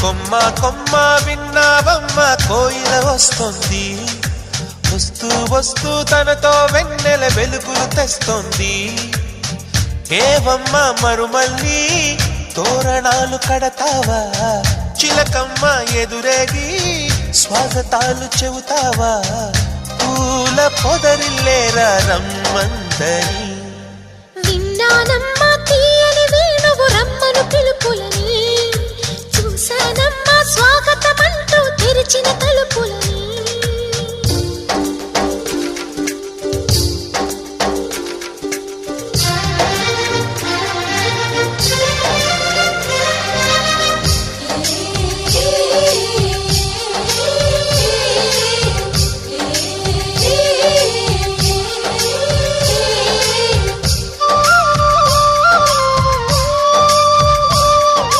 కొమ్మ కొమ్మ విన్నావమ్మ కోయిల వస్తుంది. వస్తూ వస్తూ తనతో వెన్నెల వెలుగులు తెస్తుంది. ఏవమ్మ మరుమల్లి తోరణాలు కడతావా? చిలకమ్మ ఎదురేగి స్వాగతాలు చెబుతావా? పూల పొదరిల్లేరా రమ్మందరి